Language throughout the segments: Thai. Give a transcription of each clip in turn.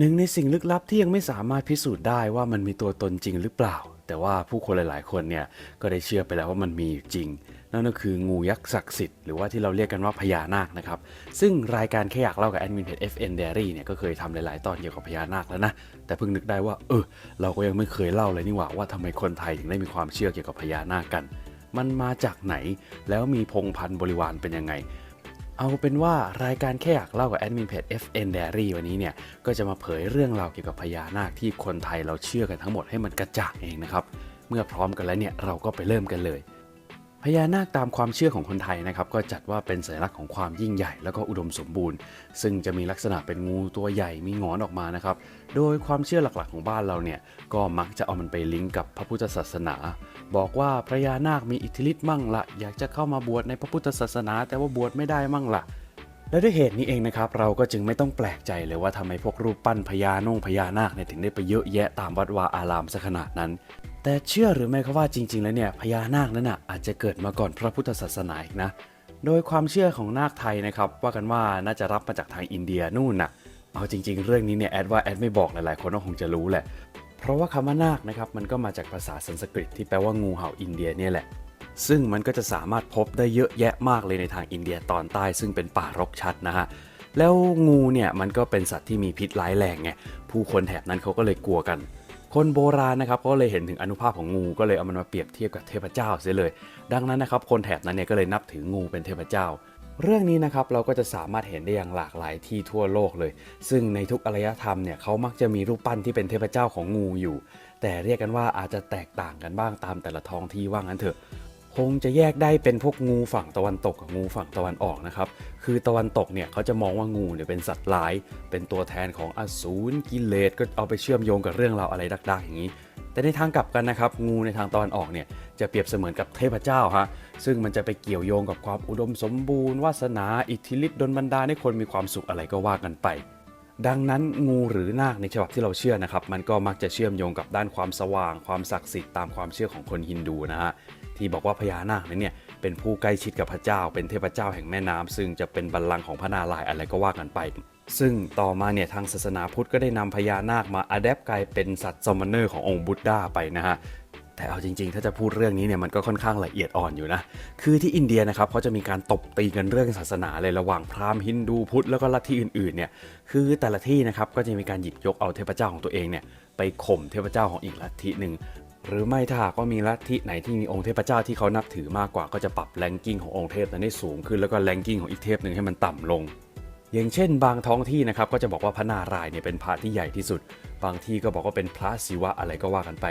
หนึ่งในสิ่งลึกลับที่ยังไม่สามารถพิสูจน์ได้ว่ามันมีตัวตนจริงหรือเปล่า แต่ว่าผู้คนหลาย ๆ คนเนี่ยก็ได้เชื่อไปแล้วว่ามันมีอยู่จริง นั่นก็คืองูยักษ์ศักดิ์สิทธิ์หรือว่าที่เราเรียกกันว่าพญานาคนะครับ ซึ่งรายการแค่อยากเล่ากับแอดมินเพจ FN Diary เนี่ยก็เคยทำหลาย ๆ ตอนเกี่ยวกับพญานาคแล้วนะ แต่เพิ่งนึกได้ว่าเออเราก็ยังไม่เคยเล่าเลยนี่หว่าว่าทำไมคนไทยถึงได้มีความเชื่อเกี่ยวกับพญานาคกัน มันมาจากไหนแล้วมีพงพันธุ์บริวารเป็นยังไง เอาเป็นว่ารายการแค่อยากเล่ากับแอดมินเพจ FN Diary วันนี้เนี่ย ก็จะมาเผยเรื่องราวเกี่ยวกับพญานาคที่คนไทยเราเชื่อกันทั้งหมดให้มันกระจ่างเองนะครับ เมื่อพร้อมกันแล้วเนี่ยเราก็ไปเริ่มกันเลย พญานาคตามความเชื่อของคนไทยนะครับก็จัดว่าเป็นสัญลักษณ์ของความยิ่งใหญ่แล้วก็อุดมสมบูรณ์ ซึ่งจะมีลักษณะเป็นงูตัวใหญ่มีงอนออกมานะครับโดยความเชื่อหลักๆของบ้านเราเนี่ยก็มักจะเอามันไปลิงก์กับพระพุทธศาสนา บอกว่าพญานาคมีอิทธิฤทธิ์มั่งละอยากจะเข้ามาบวชในพระพุทธศาสนา แต่ว่าบวชไม่ได้มั่งละและด้วยเหตุนี้เองนะครับเราก็จึงไม่ต้องแปลกใจเลยว่าทำไมพวกรูปปั้นพญานงพญานาคเนี่ยถึงได้ไปเยอะแยะตามวัดวาอารามซะขนาดนั้น แต่เชื่อหรือไม่ครับว่าจริง ๆ แล้วเนี่ยพญานาคนั้นน่ะอาจจะเกิดมาก่อนพระพุทธศาสนาอีกนะ โดยความเชื่อของนาคไทยนะครับว่ากันว่าน่าจะรับมาจากทางอินเดียนู่นน่ะ เอาจริง ๆ เรื่องนี้เนี่ยแอดว่าแอดไม่บอกหลายๆคนก็คงจะรู้แหละ เพราะว่าคำว่านาคนะครับมันก็มาจากภาษาสันสกฤตที่แปลว่างูเห่าอินเดียเนี่ยแหละ ซึ่งมันก็จะสามารถพบได้เยอะแยะมากเลยในทางอินเดียตอนใต้ ซึ่งเป็นป่ารกชัดนะฮะแล้วงูเนี่ยมันก็เป็นสัตว์ที่มีพิษร้ายแรงไงผู้คนแถบนั้นเขาก็เลยกลัวกัน คนโบราณนะครับก็เลยเห็นถึงอนุภาพของงูก็เลยเอามันมาเปรียบเทียบกับเทพเจ้าเสียเลย ดังนั้นนะครับคนแถบนั้นเนี่ยก็เลยนับถืองูเป็นเทพเจ้า เรื่องนี้นะครับเราก็จะสามารถเห็นได้อย่างหลากหลายที่ทั่วโลกเลย ซึ่งในทุกอารยธรรมเนี่ยเขามักจะมีรูปปั้นที่เป็นเทพเจ้าของงูอยู่ แต่เรียกกันว่าอาจจะแตกต่างกันบ้างตามแต่ละท้องที่ว่างั้นเถอะ คงจะแยกได้เป็นพวกงูฝั่งตะวันตกกับงูฝั่งตะวันออกนะครับ คือตะวันตกเนี่ยเขาจะมองว่างูเนี่ยเป็นสัตว์ร้าย เป็นตัวแทนของอสูรกิเลสก็เอาไปเชื่อมโยงกับเรื่องราวอะไรดักๆ อย่างนี้ แต่ในทางกลับกันนะครับ งูในทางตะวันออกเนี่ยจะเปรียบเสมือนกับเทพเจ้าฮะ ซึ่งมันจะไปเกี่ยวโยงกับความอุดมสมบูรณ์วาสนาอิทธิฤทธิ์ดลบันดาลให้คนมีความสุขอะไรก็ว่ากันไปดังนั้นงูหรือนาคในฉบับที่เราเชื่อนะครับ มันก็มักจะเชื่อมโยงกับด้านความสว่าง ความศักดิ์สิทธิ์ตามความเชื่อของคนฮินดูนะฮะ ที่บอกว่าพญานาคนั้นเนี่ยเป็นผู้ใกล้ชิดกับพระเจ้า เป็นเทพเจ้าแห่งแม่น้ำซึ่งจะเป็นบัลลังก์ของพระนารายณ์อะไรก็ว่ากันไป ซึ่งต่อมาเนี่ยทางศาสนาพุทธก็ได้นำพญานาคมาอัดแอปกลายเป็นสัตว์ซอมมอนเนอร์ขององค์บุตดาไปนะฮะแต่เอาจริงๆ ถ้าจะพูดเรื่องนี้เนี่ยมันก็ค่อนข้างละเอียดอ่อนอยู่นะ คือที่อินเดียนะครับเขาจะมีการตบตีกันเรื่องศาสนาเลยระหว่างพราหมณ์ฮินดูพุทธแล้วก็ลัทธิอื่นๆเนี่ย คือแต่ละที่นะครับก็จะมีการหยิบยกเอาเทพเจ้าของตัวเองเนี่ยไปข่มเทพเจ้าของอีกลัทธิหนึ่ง หรือไม่ถ้าหากว่ามีลัทธิไหนที่มีองค์เทพเจ้าที่เขานับถือมากกว่าก็จะปรับแรงกิ้งขององค์เทพนั้นให้สูงขึ้นแล้วก็แรงกิ้งของอีกเทพหนึ่งให้มันต่ำลง อย่างเช่น บางท้องที่นะครับก็จะบอกว่าพระนารายณ์เนี่ยเป็นพระที่ใหญ่ที่สุด บางที่ก็บอกว่าเป็นพระศิวะอะไรก็ว่ากันไป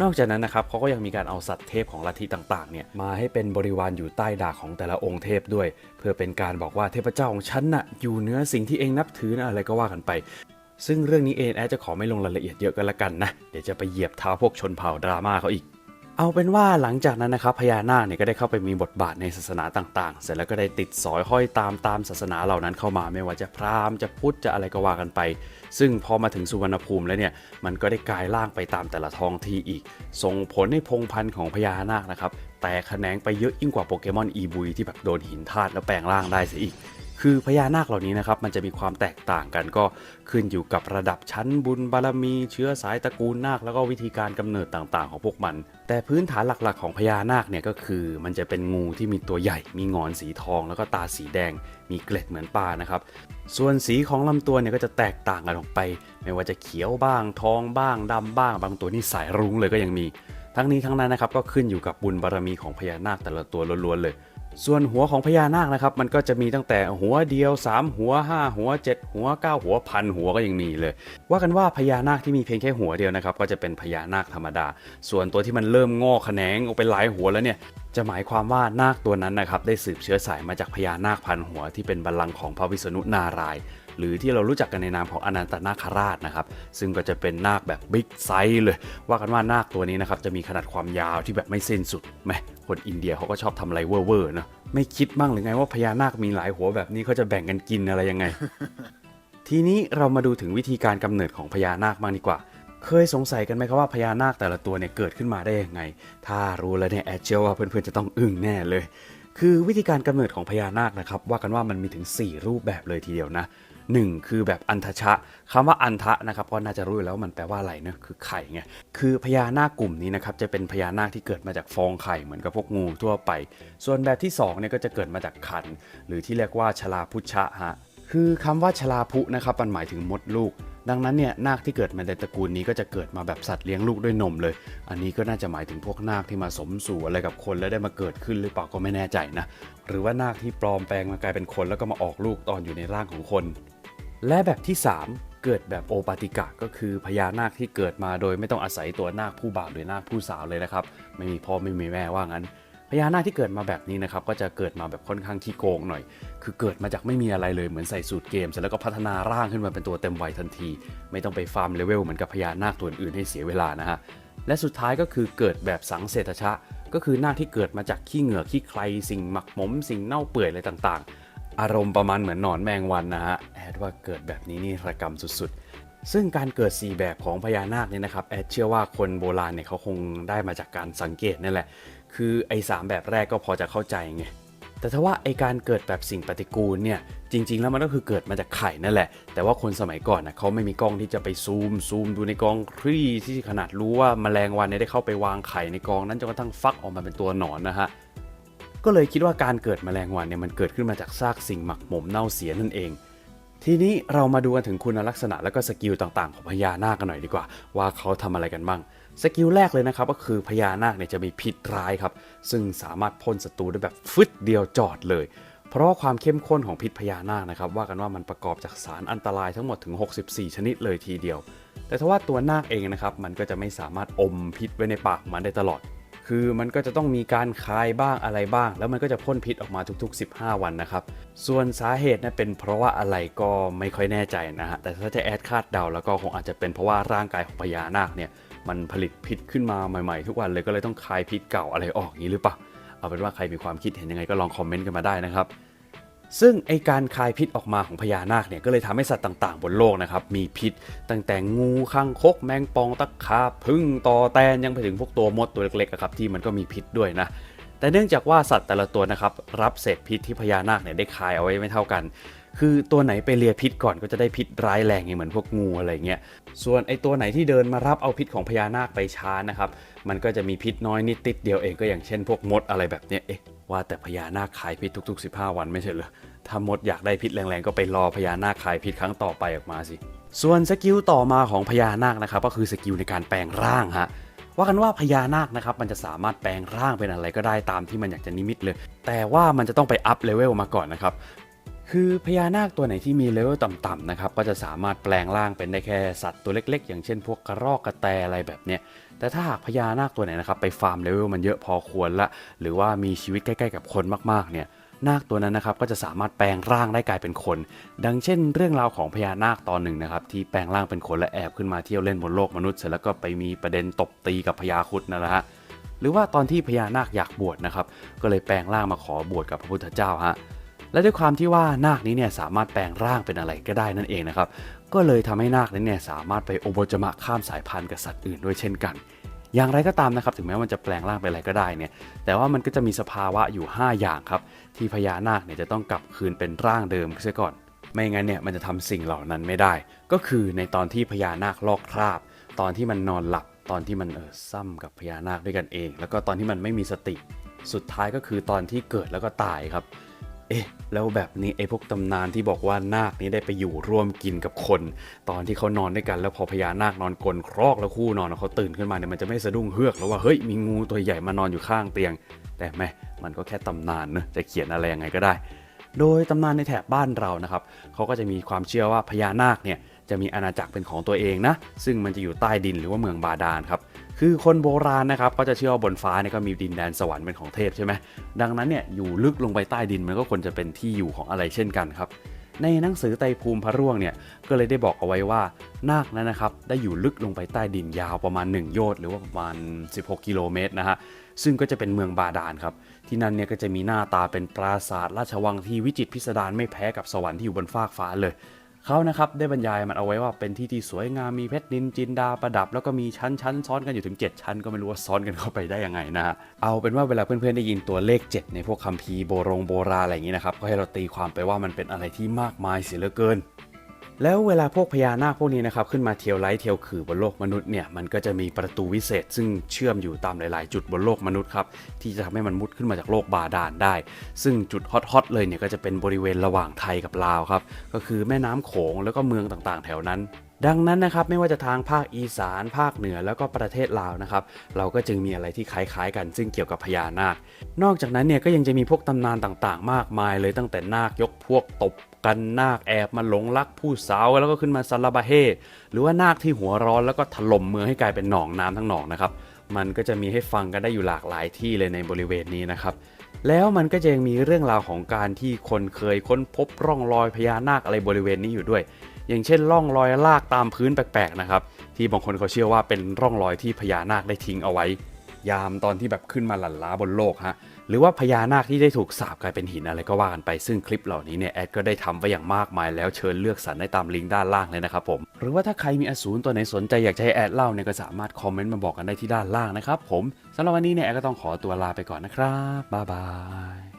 นอกจากนั้นนะครับเขาก็ยังมีการเอาสัตว์เทพของลัทธิต่างๆเนี่ยมาให้เป็นบริวารอยู่ใต้ดาของแต่ละองค์เทพด้วย เพื่อเป็นการบอกว่าเทพเจ้าของฉันน่ะอยู่เหนือสิ่งที่เองนับถือนะอะไรก็ว่ากันไป ซึ่งเรื่องนี้เองแอดจะขอไม่ลงรายละเอียดเยอะกันละกันนะ เดี๋ยวจะไปเหยียบเท้าพวกชนเผ่าดราม่าเขาอีก เอาเป็นว่าหลังจากนั้นนะครับพญานาคเนี่ยก็ได้เข้าไปมีบทบาทในศาสนาต่างๆ เสร็จแล้วก็ได้ติดสอยห้อยตามตามศาสนาเหล่านั้นเข้ามาไม่ว่าจะพราหมณ์จะพุทธจะอะไรก็ว่ากันไป ซึ่งพอมาถึงสุวรรณภูมิแล้วเนี่ยมันก็ได้กลายร่างไปตามแต่ละท้องที่อีก ส่งผลให้พงพันธุ์ของพญานาคนะครับแต่แขนงไปเยอะยิ่งกว่าโปเกมอนอีบุยที่แบบโดนหินธาตุแล้วแปลงร่างได้เสียอีก คือพญานาคเหล่านี้นะครับมันจะมีความแตกต่างกันก็ขึ้นอยู่กับระดับชั้นบุญบารมี เชื้อสายตระกูลนาคแล้วก็วิธีการกำเนิดต่างๆ ของพวกมัน แต่พื้นฐานหลักๆ ของพญานาคเนี่ยก็คือมันจะเป็นงูที่มีตัวใหญ่ มีงอนสีทอง แล้วก็ตาสีแดง มีเกล็ดเหมือนปลานะครับส่วนสีของลำตัวเนี่ยก็จะแตกต่างกันออกไป ไม่ว่าจะเขียวบ้างทองบ้างดำบ้าง บางตัวนี่สายรุ้งเลยก็ยังมี ทั้งนี้ทั้งนั้นนะครับก็ขึ้นอยู่กับบุญบารมีของพญานาคแต่ละตัวล้วนๆเลย ส่วนหัวของพญานาคนะครับ มันก็จะมีตั้งแต่หัวเดียว 3 หัว 5 หัว 7 หัว 9 หัวพันหัวก็ยังมีเลย ว่ากันว่าพญานาคที่มีเพียงแค่หัวเดียวนะครับ ก็จะเป็นพญานาคธรรมดา ส่วนตัวที่มันเริ่มงอกแขนงออกไปหลายหัวแล้วเนี่ยจะหมายความว่านาคตัวนั้นนะครับได้สืบเชื้อสายมาจากพญานาคพันหัวที่เป็นบัลลังก์ของพระวิษณุนารายณ์ หรือที่เรารู้จักกันในนามของอนันตนาคราชนะครับ ซึ่งก็จะเป็นนาคแบบบิ๊กไซส์เลย ว่ากันว่านาคตัวนี้นะครับจะมีขนาดความยาวที่แบบไม่สิ้นสุดแหมคนอินเดียเขาก็ชอบทำอะไรเว่อร์ๆเนอะไม่คิดบ้างหรือไงว่าพญานาคมีหลายหัวแบบนี้เขาจะแบ่งกันกินอะไรยังไง ทีนี้เรามาดูถึงวิธีการกำเนิดของพญานาคบ้างดีกว่าเคยสงสัยกันไหมครับว่าพญานาคแต่ละตัวเนี่ยเกิดขึ้นมาได้ยังไง ถ้ารู้แล้วเนี่ยแอดเชื่อว่าเพื่อนๆจะต้องอึ้งแน่เลย คือวิธีการกำเนิดของพญานาคนะครับว่ากันว่ามันมีถึง 4 รูปแบบเลยทีเดียวนะ 1 คือแบบอันทชะคำว่าอันทะนะครับก็น่าจะรู้อยู่แล้วมันแปลว่าอะไรเนะคือไข่ไงคือพญานาคกลุ่มนี้นะครับจะเป็นพญานาคที่เกิดมาจากฟองไข่เหมือนกับพวกงูทั่วไป ส่วนแบบที่2เนี่ยก็จะเกิดมาจากคัน หรือที่เรียกว่าชลาพุชะฮะคือคำว่าชลาพุนะครับมันหมายถึงมดลูก ดังนั้นเนี่ยนาคที่เกิดมาในตระกูลนี้ก็จะเกิดมาแบบสัตว์เลี้ยงลูกด้วยนมเลย อันนี้ก็น่าจะหมายถึงพวกนาคที่มาสมสู่อะไรกับคนแล้วได้มาเกิดขึ้นหรือเปล่าก็ไม่แน่ใจนะ หรือว่านาคที่ปลอมแปลงมากลายเป็นคนแล้วก็มาออกลูกตอนอยู่ในร่างของคน และแบบที่ 3 เกิดแบบโอปาติกะก็คือพญานาคที่เกิดมาโดยไม่ต้องอาศัยตัวนาคผู้บ่าวหรือนาคผู้สาวเลยนะครับไม่มีพ่อไม่มีแม่ว่างั้นพญานาคที่เกิดมาแบบนี้นะครับก็จะเกิดมาแบบค่อนข้างขี้โกงหน่อย คือเกิดมาจากไม่มีอะไรเลยเหมือนใส่สูตรเกมเสร็จแล้วก็พัฒนาร่างขึ้นมาเป็นตัวเต็มวัยทันที ไม่ต้องไปฟาร์มเลเวลเหมือนกับพญานาคตัวอื่นให้เสียเวลานะฮะและสุดท้ายก็คือเกิดแบบสังเสตชะ ก็คือนาคที่เกิดมาจากขี้เหงื่อขี้ใคร สิ่งหมักหมม สิ่งเน่าเปื่อยอะไรต่างๆ อารมณ์ประมาณเหมือนหนอนแมงวันนะฮะ ดว่าเกิดแบบนี้นี่ระกรรมสุดๆ ซึ่งการเกิด 4 แบบของพญานาคเนี่ยนะครับแอดเชื่อว่าคนโบราณเนี่ยเขาคงได้มาจากการสังเกตนั่นแหละ คือไอ้สแบบแรกก็พอจะเข้าใจไงแต่ถ้าว่าไอการเกิดแบบสิ่งปฏิกูลเนี่ยจริง ๆ แล้วมันก็คือเกิดมาจากไข่นั่นแหละ แต่ว่าคนสมัยก่อนนะเขาไม่มีกล้องที่จะไปซูมซูมดูในกองคลี่ที่ขนาดรู้ว่าแมลงวันเนี่ยได้เข้าไปวางไข่ในกองนั้นจนกระทั่งฟักออกมาเป็นตัวหนอนนะฮะก็เลยคิดว่าการเกิดแมลงวันเนี่ยมันเกิดขึ้นมาจากซากสิ่งหมักหมมเน่าเสียนั่นเอง ทีนี้เรามาดูกันถึงคุณลักษณะและก็สกิลต่างๆ ของพญานาคกันหน่อยดีกว่า ว่าเขาทำอะไรกันบ้างสกิลแรกเลยนะครับก็คือพญานาคเนี่ยจะมีพิษร้ายครับ ซึ่งสามารถพ่นศัตรูได้แบบฟึดเดียวจอดเลย เพราะความเข้มข้นของพิษพญานาคนะครับ ว่ากันว่ามันประกอบจากสารอันตรายทั้งหมดถึง 64 ชนิดเลยทีเดียว แต่ถ้าว่าตัวนาคเองนะครับมันก็จะไม่สามารถอมพิษไว้ในปากมันได้ตลอด คือมันก็จะต้องมีการคายบ้างอะไรบ้าง แล้วมันก็จะพ่นพิษออกมาทุก ๆ 15 วันนะครับ ส่วนสาเหตุนะเป็นเพราะว่าอะไรก็ไม่ค่อยแน่ใจนะฮะ แต่ถ้าจะแอดคาดเดาแล้วก็คงอาจจะเป็นเพราะว่าร่างกายของพญานาคเนี่ยมันผลิตพิษขึ้นมาใหม่ๆ ทุกวันเลยก็เลยต้องคายพิษเก่าอะไรออกอย่างนี้หรือเปล่า เอาเป็นว่าใครมีความคิดเห็นยังไงก็ลองคอมเมนต์กันมาได้นะครับ ซึ่งไอการคายพิษออกมาของพญานาคเนี่ยก็เลยทำให้สัตว์ต่างๆ บนโลกนะครับมีพิษตั้งแต่งูข้างคก แมงปองตะขาบพึ่งตอแตนยังไปถึงพวกตัวมดตัวเล็กๆครับที่มันก็มีพิษด้วยนะแต่เนื่องจากว่าสัตว์แต่ละตัวนะครับรับเศษพิษที่พญานาคเนี่ยได้คายเอาไว้ไม่เท่ากัน คือตัวไหนไปเลียพิษก่อนก็จะได้พิษร้ายแรงอย่างเหมือนพวกงูอะไรเงี้ย ส่วนไอตัวไหนที่เดินมารับเอาพิษของพญานาคไปช้านะครับ มันก็จะมีพิษน้อยนิดติดเดียวเองก็อย่างเช่นพวกมดอะไรแบบเนี้ย เอ๊ะว่าแต่พญานาคคายพิษทุก ๆ 15 วันไม่ใช่เหรอ ถ้ามดอยากได้พิษแรงๆ ก็ไปรอพญานาคคายพิษครั้งต่อไปออกมาสิ ส่วนสกิลต่อมาของพญานาคนะครับก็คือสกิลในการแปลงร่างฮะว่ากันว่าพญานาคนะครับมันจะสามารถแปลงร่างเป็นอะไรก็ได้ตามที่มันอยากจะนิมิตเลย แต่ว่ามันจะต้องไปอัพเลเวลมาก่อนนะครับ คือพญานาคตัวไหนที่มีเลเวลต่ำๆนะครับก็จะสามารถแปลงร่างเป็นได้แค่สัตว์ตัวเล็ก ๆ อย่างเช่นพวกกระรอกกระแตอะไรแบบเนี้ยแต่ถ้าหากพญานาคตัวไหนนะครับไปฟาร์มเลเวลมันเยอะพอควรละ หรือว่ามีชีวิตใกล้ๆกับคนมากๆเนี่ยนาคตัวนั้นนะครับก็จะสามารถแปลงร่างได้กลายเป็นคน ดังเช่น เรื่องราวของพญานาคตอนหนึ่งนะครับที่แปลงร่างเป็นคนและแอบขึ้นมาเที่ยวเล่นบนโลกมนุษย์เสร็จแล้วก็ไปมีประเด็นตบตีกับพญาคุดนะฮะหรือว่าตอนที่พญานาคอยากบวชนะครับก็เลยแปลงร่างมาขอบวชกับพระพุทธเจ้าฮะ และด้วยความที่ว่านาคนี้เนี่ยสามารถแปลงร่างเป็นอะไรก็ได้นั่นเองนะครับ ก็เลยทำให้นาคนี้เนี่ยสามารถไปโอบจมะข้ามสายพันธุ์กับสัตว์อื่นด้วยเช่นกัน อย่างไรก็ตามนะครับถึงแม้มันจะแปลงร่างเป็นอะไรก็ได้เนี่ย แต่ว่ามันก็จะมีสภาวะอยู่ 5 อย่างครับที่พญานาคเนี่ยจะต้องกลับคืนเป็นร่างเดิมเสียก่อน ไม่งั้นเนี่ยมันจะทำสิ่งเหล่านั้นไม่ได้ ก็คือในตอนที่พญานาคลอกคราบ ตอนที่มันนอนหลับตอนที่มันเออซ้ำกับพญานาคด้วยกันเอง แล้วก็ตอนที่มันไม่มีสติ สุดท้ายก็คือตอนที่เกิดแล้วก็ตายครับ เอ๊ะแล้วแบบนี้ไอ้พวกตำนานที่บอกว่านาคนี้ได้ไปอยู่ร่วมกินกับคน ตอนที่เขานอนด้วยกันแล้วพอพญานาคนอนกลนครอกแล้วคู่นอนเขาตื่นขึ้นมาเนี่ยมันจะไม่สะดุ้งเฮือกแล้วว่าเฮ้ยมีงูตัวใหญ่มานอนอยู่ข้างเตียง แต่แม่มันก็แค่ตำนานนะจะเขียนอะไรยังไงก็ได้ โดยตำนานในแถบบ้านเรานะครับเขาก็จะมีความเชื่อว่าพญานาคเนี่ยจะมีอาณาจักรเป็นของตัวเองนะซึ่งมันจะอยู่ใต้ดินหรือว่าเมืองบาดาลครับ คือคนโบราณนะครับก็จะเชื่อว่าบนฟ้าเนี่ยก็มีดินแดนสวรรค์เป็นของเทพใช่ไหมดังนั้นเนี่ยอยู่ลึกลงไปใต้ดินมันก็ควรจะเป็นที่อยู่ของอะไรเช่นกันครับในหนังสือไตภูมิพระร่วงเนี่ยก็เลยได้บอกเอาไว้ว่านาคนั้นนะครับได้อยู่ลึกลงไปใต้ดินยาวประมาณ 1 โยชน์หรือว่าประมาณ 16 กิโลเมตรนะฮะซึ่งก็จะเป็นเมืองบาดาลครับที่นั่นเนี่ยก็จะมีหน้าตาเป็นปราสาทราชวังที่วิจิตรพิสดารไม่แพ้กับสวรรค์ที่อยู่บนฟากฟ้าเลย เขานะครับได้บรรยายมันเอาไว้ว่าเป็นที่ที่สวยงามมีเพชรนินจินดาประดับ แล้วก็มีชั้นชั้นซ้อนกันอยู่ถึง 7 ชั้นก็ไม่รู้ว่าซ้อนกันเข้าไปได้ยังไงนะฮะเอาเป็นว่าเวลาเพื่อนๆได้ยินตัวเลข 7 ในพวกคัมภีร์โบรงโบราอะไรอย่างนี้นะครับก็ให้เราตีความไปว่ามันเป็นอะไรที่มากมายเสียเหลือเกิน แล้วเวลาพวกพญานาคพวกนี้นะครับขึ้นมาเที่ยวไลท์เที่ยวคือบนโลกมนุษย์เนี่ยมันก็จะมีประตูวิเศษ ซึ่งเชื่อมอยู่ตามหลาย ๆ จุดบนโลกมนุษย์ครับที่จะทำให้มันมุดขึ้นมาจากโลกบาดาลได้ ซึ่งจุดฮอต ๆ เลยเนี่ยก็จะเป็นบริเวณระหว่างไทยกับลาวครับก็คือแม่น้ำโขงแล้วก็เมืองต่าง ๆ แถวนั้น ดังนั้นนะครับไม่ว่าจะทางภาคอีสาน ภาคเหนือแล้วก็ประเทศลาวนะครับเราก็จึงมีอะไรที่คล้ายๆกัน ซึ่งเกี่ยวกับพญานาค นอกจากนั้นเนี่ยก็ยังจะมีพวกตำนานต่างๆ มากมายเลยตั้งแต่นาคยกพวกตบกันนาคแอบมาหลงรักผู้สาวแล้วก็ขึ้นมาซาลาบาเฮหรือว่านาคที่หัวร้อนแล้วก็ถล่มเมืองให้กลายเป็นหนองน้ำทั้งหนองนะครับมันก็จะมีให้ฟังกันได้อยู่หลากหลายที่เลยในบริเวณนี้นะครับแล้วมันก็จะยังมีเรื่องราวของการที่คนเคยค้นพบร่องรอยพญานาคอะไรบริเวณนี้อยู่ด้วย อย่างเช่นร่องรอยลากตามพื้นแปลกๆนะครับ ที่บางคนเขาเชื่อว่าเป็นร่องรอยที่พญานาคได้ทิ้งเอาไว้ ยามตอนที่แบบขึ้นมาหลั่นล้าบนโลกฮะหรือว่าพญานาคที่ได้ถูกสาบกลายเป็นหินอะไรก็ว่ากันไปซึ่งคลิปเหล่านี้เนี่ยแอดก็ได้ทำไว้อย่างมากมายแล้วเชิญเลือกสรรได้ตามลิงก์ด้านล่างเลยนะครับผมหรือว่าถ้าใครมีอสูรตัวไหนสนใจอยากให้แอดเล่าเนี่ยก็สามารถคอมเมนต์มาบอกกันได้ที่ด้านล่างนะครับผมสำหรับวันนี้เนี่ยแอดก็ต้องขอตัวลาไปก่อนนะครับบ๊ายบาย